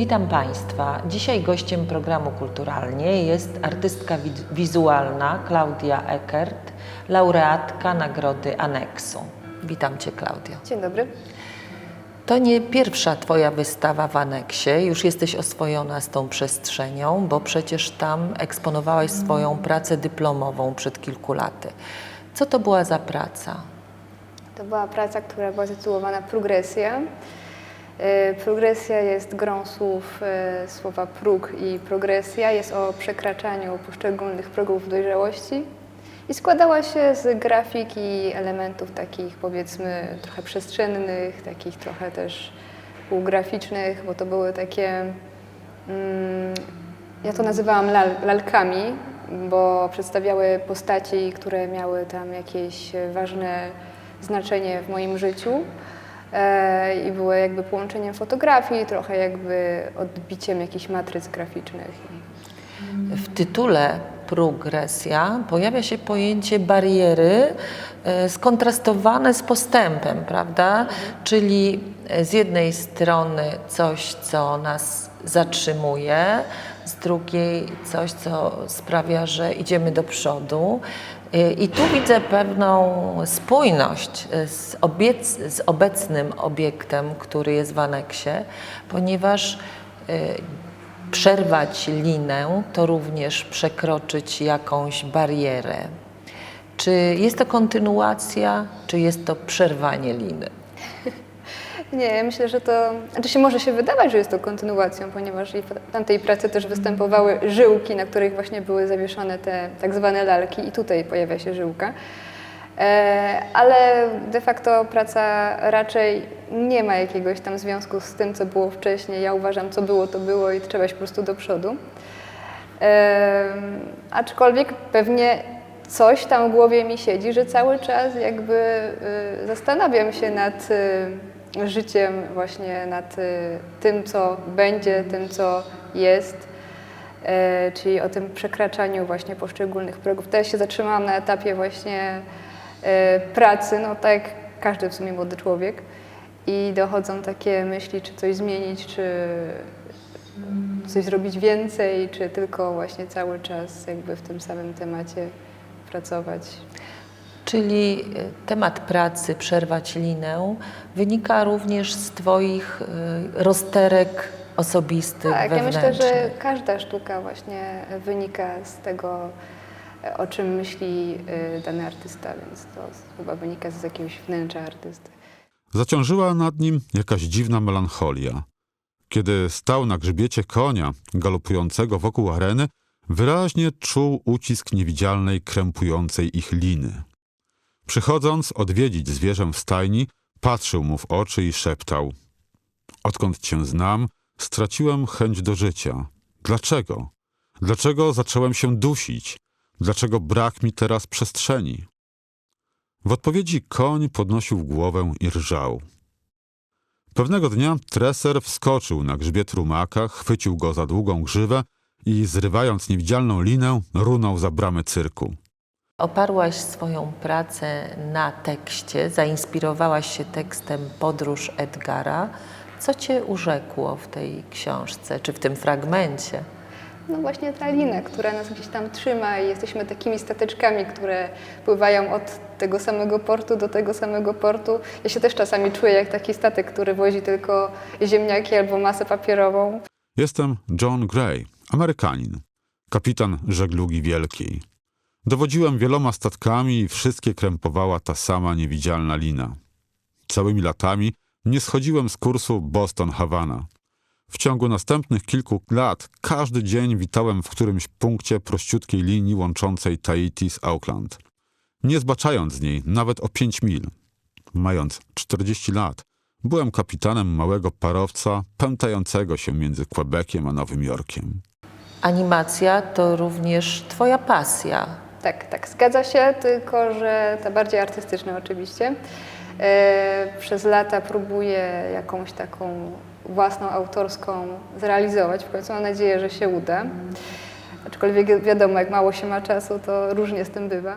Witam Państwa. Dzisiaj gościem programu Kulturalnie jest artystka wi- wizualna Klaudia Eckert, laureatka nagrody Aneksu. Witam Cię, Klaudio. Dzień dobry. To nie pierwsza Twoja wystawa w Aneksie. Już jesteś oswojona z tą przestrzenią, bo przecież tam eksponowałaś swoją pracę dyplomową przed kilku laty. Co to była za praca? To była praca, która była zatytułowana Progresja. E, Progresja jest grą słów e, słowa próg i progresja. Jest o przekraczaniu poszczególnych progów dojrzałości i składała się z grafiki elementów takich powiedzmy trochę przestrzennych, takich trochę też półgraficznych, bo to były takie mm, ja to nazywałam lal, lalkami, bo przedstawiały postaci, które miały tam jakieś ważne znaczenie w moim życiu i były jakby połączeniem fotografii, trochę jakby odbiciem jakichś matryc graficznych. W tytule progresja pojawia się pojęcie bariery e, skontrastowane z postępem, prawda? Czyli e, z jednej strony coś, co nas zatrzymuje, z drugiej coś, co sprawia, że idziemy do przodu. I tu widzę pewną spójność z, obiec, z obecnym obiektem, który jest w aneksie, ponieważ e, przerwać linę to również przekroczyć jakąś barierę. Czy jest to kontynuacja, czy jest to przerwanie liny? Nie, myślę, że to. Znaczy się może się wydawać, że jest to kontynuacją, ponieważ i w tamtej pracy też występowały żyłki, na których właśnie były zawieszone te tak zwane lalki, i tutaj pojawia się żyłka. E, ale de facto praca raczej nie ma jakiegoś tam związku z tym, co było wcześniej. Ja uważam, co było, to było i trzeba iść po prostu do przodu. Em, aczkolwiek pewnie coś tam w głowie mi siedzi, że cały czas jakby y, zastanawiam się nad życiem, właśnie nad y, tym, co będzie, tym, co jest, e, czyli o tym przekraczaniu właśnie poszczególnych progów. Teraz się zatrzymałam na etapie właśnie e, pracy, no tak jak każdy w sumie młody człowiek i dochodzą takie myśli, czy coś zmienić, czy coś zrobić więcej, czy tylko właśnie cały czas jakby w tym samym temacie pracować. Czyli e, temat pracy, przerwać linę, wynika również z Twoich e, rozterek osobistych, Tak, ja myślę, że każda sztuka właśnie wynika z tego, o czym myśli dany artysta, więc to chyba wynika z jakiegoś wnętrza artysty. Zaciążyła nad nim jakaś dziwna melancholia. Kiedy stał na grzbiecie konia galopującego wokół areny, wyraźnie czuł ucisk niewidzialnej, krępującej ich liny. Przychodząc odwiedzić zwierzę w stajni, patrzył mu w oczy i szeptał: Odkąd cię znam, straciłem chęć do życia. Dlaczego? Dlaczego zacząłem się dusić? Dlaczego brak mi teraz przestrzeni? W odpowiedzi koń podnosił głowę i rżał. Pewnego dnia treser wskoczył na grzbiet rumaka, chwycił go za długą grzywę i zrywając niewidzialną linę, runął za bramę cyrku. Oparłaś swoją pracę na tekście, zainspirowałaś się tekstem Podróż Edgara. Co Cię urzekło w tej książce, czy w tym fragmencie? No właśnie ta lina, która nas gdzieś tam trzyma i jesteśmy takimi stateczkami, które pływają od tego samego portu do tego samego portu. Ja się też czasami czuję jak taki statek, który wozi tylko ziemniaki albo masę papierową. Jestem John Gray, Amerykanin, kapitan żeglugi wielkiej. Dowodziłem wieloma statkami i wszystkie krępowała ta sama niewidzialna lina. Całymi latami nie schodziłem z kursu Boston-Hawana. W ciągu następnych kilku lat każdy dzień witałem w którymś punkcie prościutkiej linii łączącej Tahiti z Auckland, nie zbaczając z niej nawet o pięć mil. Mając 40 lat, byłem kapitanem małego parowca pętającego się między Quebeciem a Nowym Jorkiem. Animacja to również Twoja pasja. Tak, tak, zgadza się, tylko że ta bardziej artystyczna oczywiście. E, przez lata próbuję jakąś taką własną, autorską zrealizować. W końcu mam nadzieję, że się uda. Aczkolwiek wiadomo, jak mało się ma czasu, to różnie z tym bywa.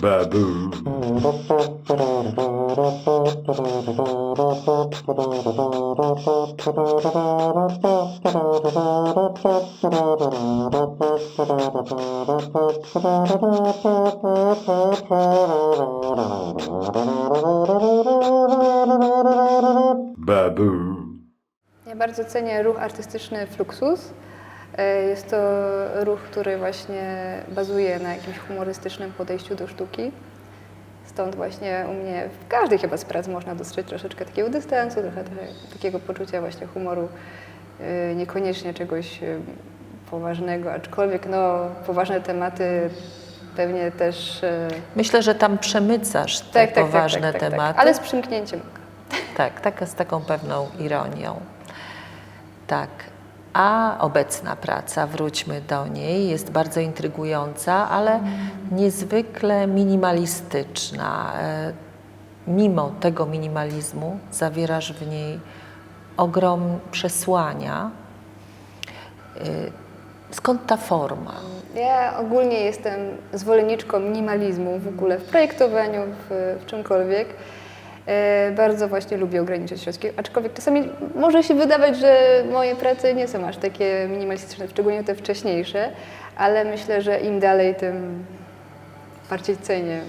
Babu. Ja bardzo cenię ruch artystyczny Fluxus. E, Jest to ruch, który właśnie bazuje na jakimś humorystycznym podejściu do sztuki. Stąd właśnie u mnie w każdej chyba z prac można dostrzec troszeczkę takiego dystansu, trochę, trochę takiego poczucia właśnie humoru, e, niekoniecznie czegoś e, poważnego, aczkolwiek no, poważne tematy pewnie też... Myślę, że tam przemycasz te Tak, tak, tak, poważne tak, tak, tak. tematy. Ale z przymknięciem oka. Tak, taka z taką pewną ironią. Tak. A obecna praca, wróćmy do niej, jest bardzo intrygująca, ale niezwykle minimalistyczna. E, Mimo tego minimalizmu zawierasz w niej ogrom przesłania. E, Skąd ta forma? Ja ogólnie jestem zwolenniczką minimalizmu w ogóle w projektowaniu, w, w czymkolwiek. E, bardzo właśnie lubię ograniczyć środki, aczkolwiek czasami może się wydawać, że moje prace nie są aż takie minimalistyczne, szczególnie te wcześniejsze, ale myślę, że im dalej, tym bardziej cenię.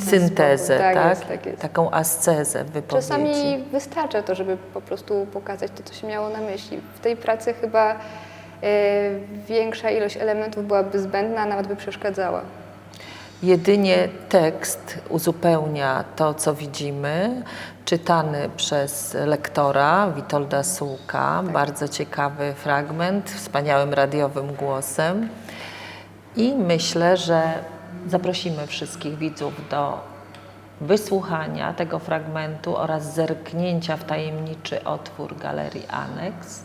Syntezę, tak? Tak jest, tak jest. Taką ascezę wypowiedzi. Czasami wystarcza to, żeby po prostu pokazać to, co się miało na myśli. W tej pracy chyba e, większa ilość elementów byłaby zbędna, a nawet by przeszkadzała. Jedynie tekst uzupełnia to, co widzimy, czytany przez lektora Witolda Sułka. Bardzo ciekawy fragment, wspaniałym radiowym głosem. I myślę, że zaprosimy wszystkich widzów do wysłuchania tego fragmentu oraz zerknięcia w tajemniczy otwór Galerii Aneks.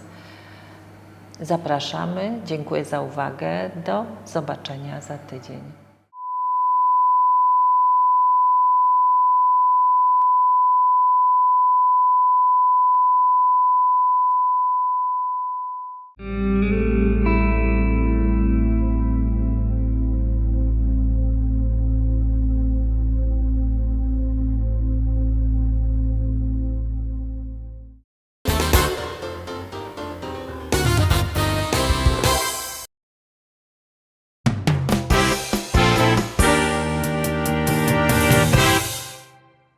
Zapraszamy, dziękuję za uwagę, do zobaczenia za tydzień.